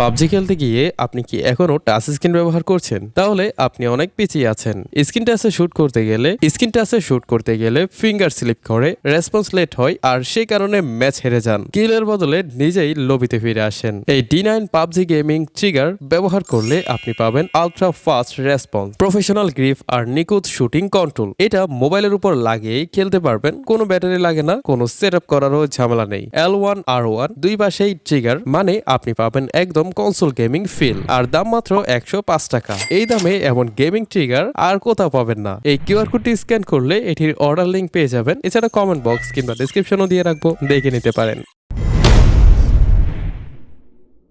PUBG খেলতে গিয়ে আপনি কি এখনও টাচ স্ক্রিন ব্যবহার করছেন? তাহলে আপনি অনেক পিছিয়ে আছেন। স্ক্রিন টাচে শুট করতে গেলে, স্ক্রিন টাচে শুট করতে গেলে ফিঙ্গার স্লিপ করে রেসপন্স লেট হয় আর সেই কারণে ম্যাচ হেরে যান। কিলের বদলে নিজেই লবিতে ফিরে আসেন। এই D nine PUBG gaming trigger ব্যবহার করলে আপনি পাবেন ultra fast response professional grip আর নিখুঁত শুটিং কন্ট্রোল এটা মোবাইলের উপর লাগিয়েই খেলতে পারবেন। কোনো ব্যাটারি লাগে না, কোনো সেট আপ করারও ঝামেলা নেই। এল ওয়ান আর ওয়ান দুই পাশেই ট্রিগার মানে আপনি পাবেন একদম কনসোল গেমিং ফিল আর দাম মাত্র একশো পাঁচ টাকা। এই দামে এমন গেমিং ট্রিগার আর কোথাও পাবেন না। এই কিউআর কোডটি স্ক্যান করলে এটির অর্ডার লিঙ্ক পেয়ে যাবেন। এছাড়া কমেন্ট বক্স কিংবা ডিসক্রিপশনও দিয়ে রাখব। দেখে নিতে পারেন।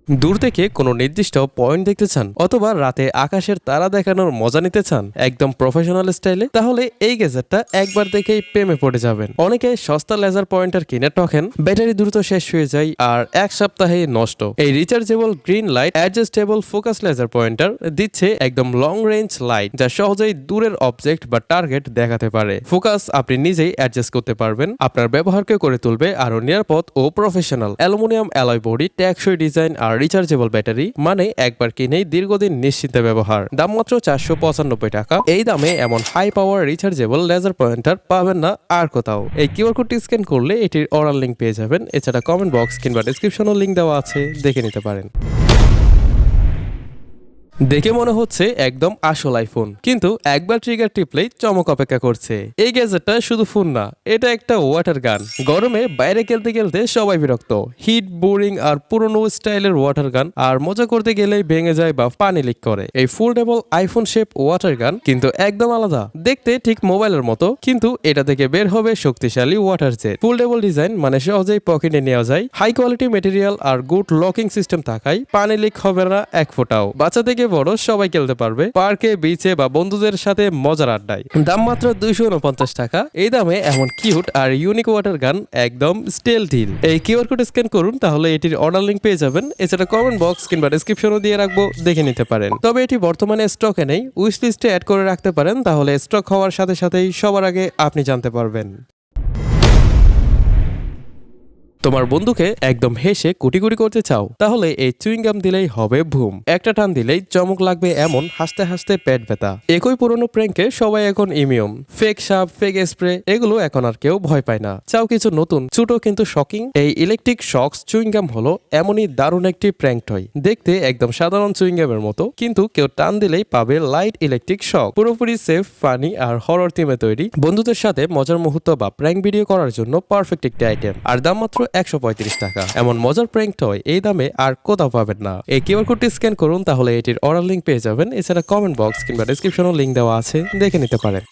দূর থেকে কোনো নির্দিষ্ট পয়েন্ট দেখতে চান অথবা রাতে আকাশের তারা দেখানোর মজা নিতে চান একদম প্রফেশনাল স্টাইলে তাহলে এই গেজেটটা একবার দেখেই প্রেমে পড়ে যাবেন। অনেকে সস্তা লেজার পয়েন্টার কিনে টকেন ব্যাটারি দ্রুত শেষ হয়ে যায় আর এক সপ্তাহে নষ্ট। এই rechargeable green light adjustable focus laser pointer দিচ্ছে একদম লং রেঞ্জ লাইট যা সহজেই দূরের অবজেক্ট বা টার্গেট দেখাতে পারে। ফোকাস আপনি নিজেই অ্যাডজাস্ট করতে পারবেন, আপনার ব্যবহারকে করে তুলবে আরও নিরাপদ ও প্রফেশনাল অ্যালুমিনিয়াম অ্যালয় বডি ট্যাক্সই ডিজাইন আর রিচার্জেবল ব্যাটারি মানে একবার কিনেই দীর্ঘদিন নিশ্চিন্তে ব্যবহার। দাম মাত্র চারশো পঁচানব্বই টাকা। এই দামে এমন high power rechargeable laser pointer পাবেন না আর কোথাও। এই কিউআর কোডটি স্ক্যান করলে এটির অর্ডার লিঙ্ক পেয়ে যাবেন। এছাড়া কমেন্ট বক্স কিংবা ডিসক্রিপশনও লিঙ্ক দেওয়া আছে। দেখে নিতে পারেন। দেখে মনে হচ্ছে একদম আসল আইফোন কিন্তু একবার ট্রিগার টিপলেই চমক অপেক্ষা করছে। এই গ্যাজেটটা শুধু ফোন না, এটা একটা ওয়াটার গান গরমে বাইরে খেলতে খেলতে সবাই বিরক্ত। হিট বোরিং আর পুরনো স্টাইলের ওয়াটার গান আর মজা করতে গেলেই ভেঙে যায় বা পানি লিক করে। এই ফোল্ডেবল আইফোন শেপ ওয়াটার গান কিন্তু একদম আলাদা। দেখতে ঠিক মোবাইলের মতো, কিন্তু এটা থেকে বের হবে শক্তিশালী ওয়াটার জেট ফোল্ডেবল ডিজাইন মানে সহজেই পকেটে নেওয়া যায়। হাই কোয়ালিটি মেটেরিয়াল আর গুড লকিং সিস্টেম থাকায় পানি লিক হবে না এক ফোঁটাও। বাচ্চা থেকে বড় সবাই খেলতে পারবে পার্কে বিচে বা বন্ধুদের সাথে মজার আড্ডায়। দাম মাত্র দুইশো উনপঞ্চাশ টাকা। এই দামে এমন কিউট আর ইউনিক ওয়াটার গান একদম স্টেল ডিল এই কিউআর কোড স্ক্যান করুন, তাহলে এটির অর্ডার লিঙ্ক পেয়ে যাবেন। এছাড়া কমেন্ট বক্স কিংবা ডিসক্রিপশনও দিয়ে রাখব, দেখে নিতে পারেন। তবে এটি বর্তমানে স্টকে নেই। উইশ লিস্টে অ্যাড করে রাখতে পারেন, তাহলে স্টক হওয়ার সাথে সাথেই সবার আগে আপনি জানতে পারবেন। তোমার বন্ধুকে একদম হেসে কুটি কুটি করতে চাও, তাহলে এই চুইংগাম দিলেই হবে ভুম। একটা টান দিলেই চমক লাগবে এমন হাসতে হাসতে পেট ব্যথা। একই পুরনো প্র্যাঙ্কে সবাই এখন ইমিউম ফেক সাপ, ফেক স্প্রে, এগুলো এখন আর কেউ ভয় পায় না। চাও কিছু নতুন, ছোট কিন্তু শকিং। এই ইলেকট্রিক শক্স চুইংগাম হলো এমনই দারুণ একটি প্র্যাঙ্ক টয় দেখতে একদম সাধারণ চুইংগামের মতো, কিন্তু কেউ টান দিলেই পাবে লাইট ইলেকট্রিক শক। পুরোপুরি সেফ ফানি আর হরর থিমে তৈরি। বন্ধুদের সাথে মজার মুহূর্ত বা প্র্যাঙ্ক ভিডিও করার জন্য পারফেক্ট একটি আইটেম আর দাম মাত্র একশো পঁয়ত্রিশ টাকা। এমন মজার প্র্যাঙ্ক টয় এই দামে আর কোথাও পাবেন না। এই কিউআর কোডটি স্ক্যান করুন, তাহলে এটির অর্ডার লিঙ্ক পেয়ে যাবেন। এছাড়া কমেন্ট বক্স কিংবা ডিসক্রিপশনও লিঙ্ক দেওয়া আছে। দেখে নিতে পারেন।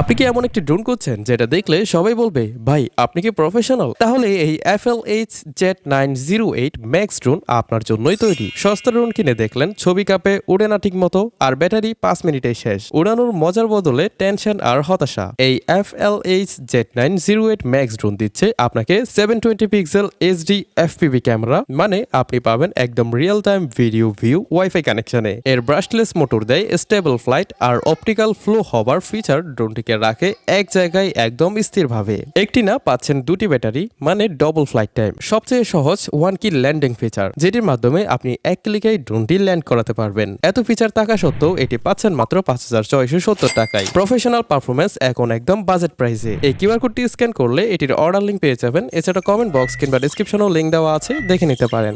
আপনি কি এমন একটি ড্রোন করছেন যেটা দেখলে সবাই বলবে, ভাই, আপনি কি প্রফেশনাল তাহলে এই F L H Z nine zero eight max drone আপনার জন্যই তৈরি। সস্তা ড্রোন কিনে দেখলেন, ছবি কাপে, উড়ে না ঠিক মতো আর ব্যাটারি পাঁচ মিনিটে শেষ। উড়ানোর মজার বদলে টেনশন আর হতাশা। এই F L H Z nine zero eight max drone দিচ্ছে আপনাকে seven twenty pixel HD FPV camera মানে আপনি পাবেন একদম real time video view WiFi কানেকশনে এর ব্রাশলেস মোটর দেয় স্টেবল ফ্লাইট আর অপটিক্যাল ফ্লো হবার ফিচার ড্রোনটিকে রাখে এক জায়গায় একদম স্থিরভাবে। একটি না, পাচ্ছেন দুটি ব্যাটারি মানে ডবল ফ্লাইট টাইম সবচেয়ে সহজ ওয়ান কি ল্যান্ডিং ফিচার যেটির মাধ্যমে আপনি এক ক্লিকেই ড্রোনটি ল্যান্ড করাতে পারবেন। এত ফিচার থাকা সত্ত্বেও এটি পাচ্ছেন মাত্র পাঁচ হাজার ছয়শো সত্তর টাকায়। প্রফেশনাল পারফরমেন্স এখন একদম বাজেট প্রাইসে এই কিউআর কোডটি স্ক্যান করলে এটির অর্ডার লিঙ্ক পেয়ে যাবেন। এছাড়া কমেন্ট বক্স কিংবা ডিসক্রিপশনেও লিঙ্ক দেওয়া আছে, দেখে নিতে পারেন।